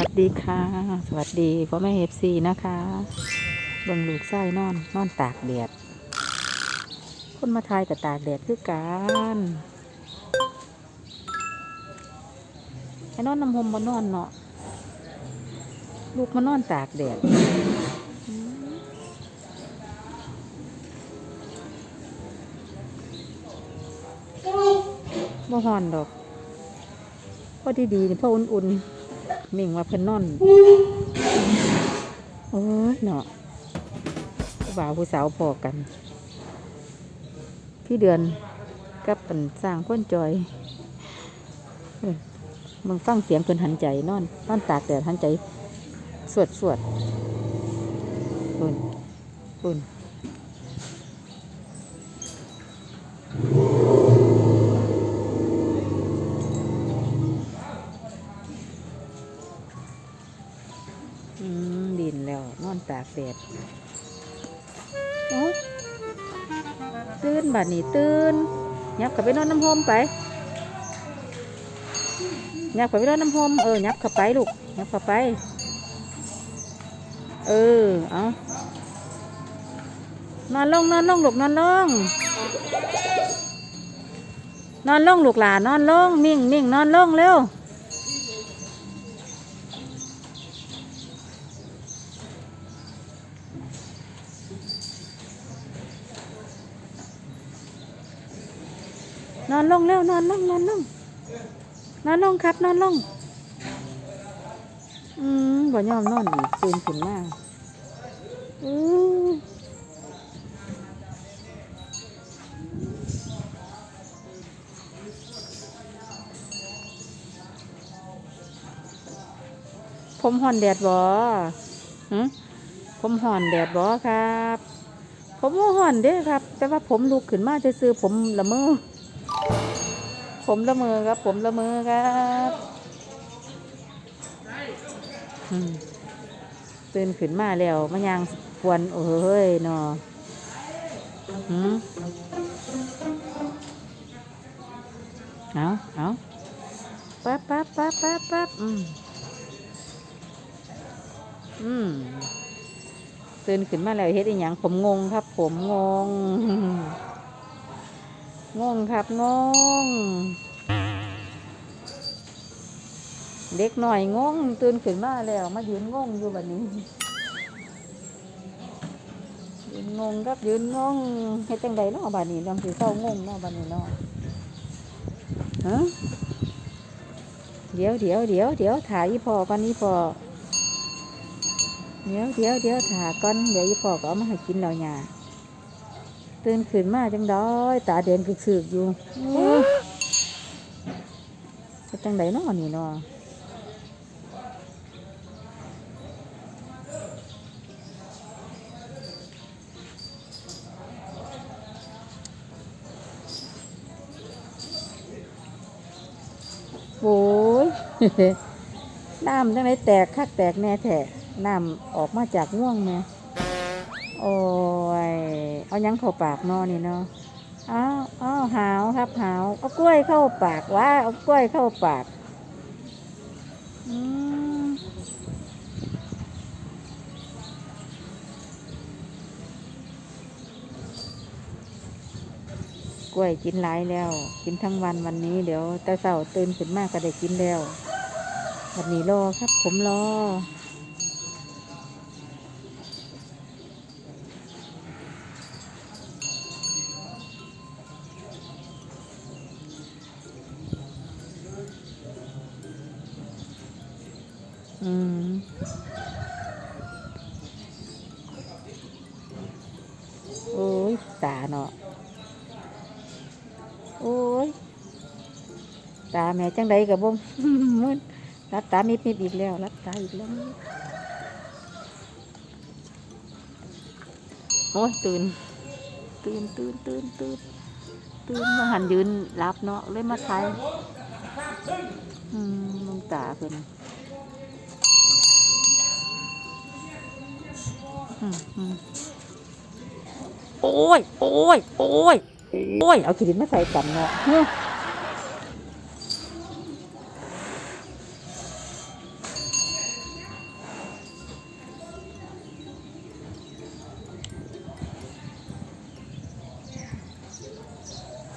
สวัสดีค่ะ สวัสดีพ่อแม่เอฟซีนะคะเบิ่งลูกไส้นอน นอนตากแดด คนมาทายกับตากแดดคือกันให้นอนน้ำหมบ่นอนเนาะ ลูกมานอนตากแดดบ่ฮอนดอกพอดีๆนี่พออุ่นๆ มิ่งว่าเพิ่นนอนโอ้ยเนาะผู้บ่าวผู้สาวพอกัน พี่เดือนกับเป็นสร้างพ้นจอยเอ้ยมึงฟังเสียงเพิ่นหันใจนอนนอนตากแดดหันใจ สวดสวดปุ่นปุ่น ตากแดดโอ้ตื่นบัดนี้ตื่นยับกับไปนอนน้ำโฮมไปยับกับไปนอนน้ำโฮมเออยับเข้าไปลูกยับเข้าไป เออเอานอนลงนอนลงลูกนอนลงนอนลงลูกหลานนอนลงมิ่งมิ่งนอนลงเร็ว นอนลงเร็วนอนลงนอนลงนอนลงครับ นอนลง อืมบ่ยอมนอนอีกตื่นขึ้นมาอือผมห่อนแดดบ่หึผมห่อนแดดบ่ครับ ผมห่อนเด้ครับ แต่ว่าผมลุกขึ้นมาจะซื้อผมละเมอ ผมละเมอครับ ผมละเมอครับอืมตื่นขึ้นมาแล้วมันยังควนโอ้ยนาะหืมเอาเอาปั๊บปั๊บปั๊บปั๊บปั๊บอืมอืมตื่นขึ้นมาแล้วเฮ็ดอีหยังผมงงครับ ผมงง งงครับงง เด็กหน่อยงงตื่นขึ้นมาแล้ว มายืนงงอยู่แบบนี้ ยืนงงครับยืนงงเฮ็ดจังใดเนาะบัดนี้ลำสีเศร้างงเนาะบัดนี้เนาะฮะเดี๋ยวเดี๋ยวเดี๋ยวเดี๋ยวถ่ายอีพอก่อนอีพอเดี๋ยวเดี๋ยวเดี๋ยวถ่าก่อนเดี๋ยวอีพอก็เอามาให้กินแล้วเนี่ย ตื่นขึ้นมาจังด้อยตาเดินคือๆอยู่โอ้ยเฮ็ดจังใดเนาะนี่เนาะโอ้ยน้ำจังไรแตกคักแตกแน่แท้น้ำออกมาจากง่วงแม่ โอ้ย เอายังเข้าปากนอนี่เนาะอ้าวอ้าวหาวครับหาวเอากล้วยเข้าปากว่าเอากล้วยเข้าปากอืมกล้วยกินหลายแล้ว กินทั้งวันวันนี้เดี๋ยวแต่เช้าตื่นขึ้นมากก็ได้กินแล้ววันนี้รอครับ ผมรอ โอ้ย ตาแม่จังใดกับบ่มมึนรับตามิดมิดอีกแล้ว รับตาอีกแล้ว โอ้ย ตื่น ตื่นตื่นตื่นตื่นตื่นมาหันยืนรับเนาะเลยมาไทยอืมมองตาเพิ่นอืมอืมโอ้ย โอ้ย โอ้ย โอ้ย เอาขีดินมาใส่กันเนาะ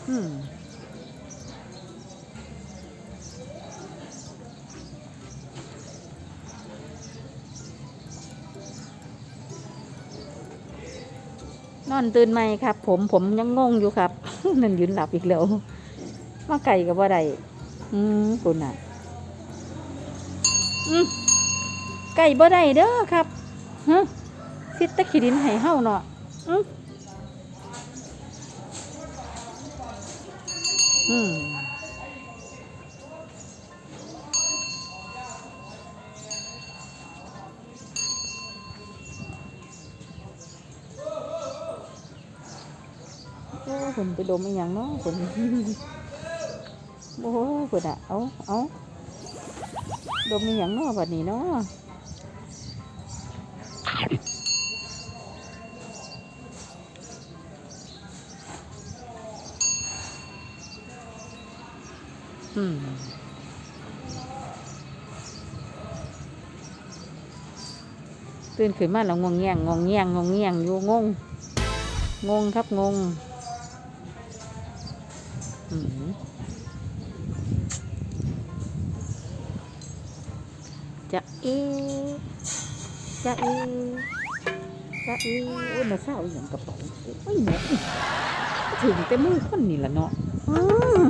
อืม นอนตื่นไหมครับ ผมผมยังงงอยู่ครับนั่นยืนหลับอีกแล้วมาไก่กับว่าใดอืมคุณน่ะอืมไก่บ่ได้เด้อครับฮะซิตะขีดินให้เห่าเนาะอืมอืม โอ้คุณไปดมอีหยังเนาะคุณโอ้คุณอะเอาเอาดมอีหยังเนาะบัดนี้เนาะอืมตื่นขึ้นมาแล้วงงแงงงงแงงงงแงงอยู่งง งงครับงง จะเอจะเอจะเอโอ้ยมาเศร้าอย่างกระเป๋าโอ้ยเนี่ยถึงแต่มือคนนี่ละเนาะอืม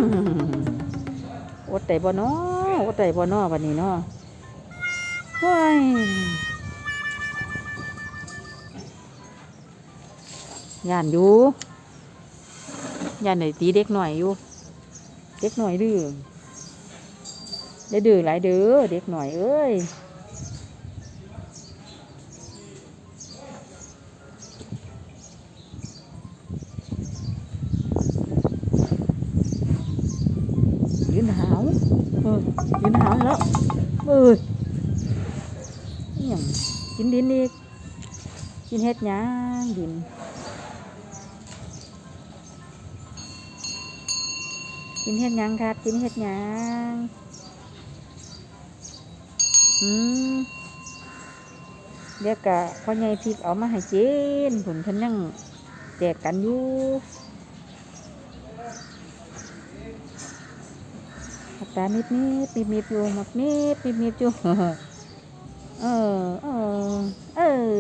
อดใจบ่เนาะอดใจบ่เนาะวันนี้เนาะเฮ้ยย่านอยู่ย่านไหนตีเด็กหน่อยอยู่ เด็กหน่อยดื้อได้ดื้อหลายเด้อเด็กหน่อยเอ้ยยืนหาวเออยืนหาวแล้วเอออย่างกินดินอีกกินเฮ็ดยังดิน กินเฮ็ดยังครับ กินเฮ็ดยังอืมเดี๋ยวกะพ่อใหญ่พริกเอามาให้กินผมเพิ่นยังแจกกันอยู่หักตานิดนิดมีมีบอยู่หมักนิดมีมีบอยู่เออเออเออ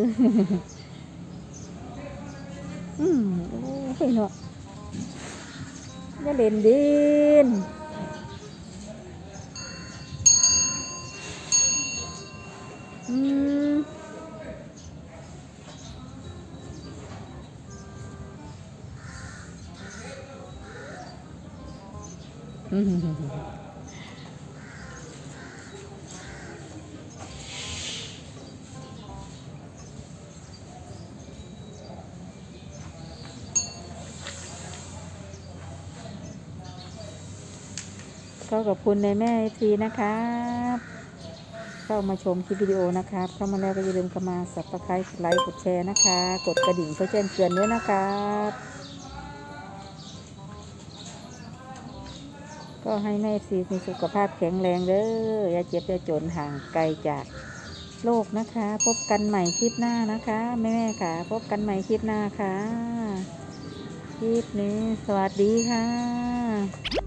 อืมโอ้ยเนาะ อย่าเล่นดินอืมอืม ขอบคุณในแม่ทีนะครับเข้ามาชมคลิปวิดีโอนะครับ เข้ามาแล้วก็อย่าลืมเข้ามาสับสไครต์กดไลค์กดแชร์นะคะ กดกระดิ่งเพื่อแจ้งเตือนด้วยนะครับก็ให้แม่ซีมีสุขภาพแข็งแรงเด้ออย่าเจ็บอย่าจนห่างไกลจากโลกนะคะ พบกันใหม่คลิปหน้านะคะแม่แม่ๆค่ะ พบกันใหม่คลิปหน้าค่ะ คลิปนี้สวัสดีค่ะ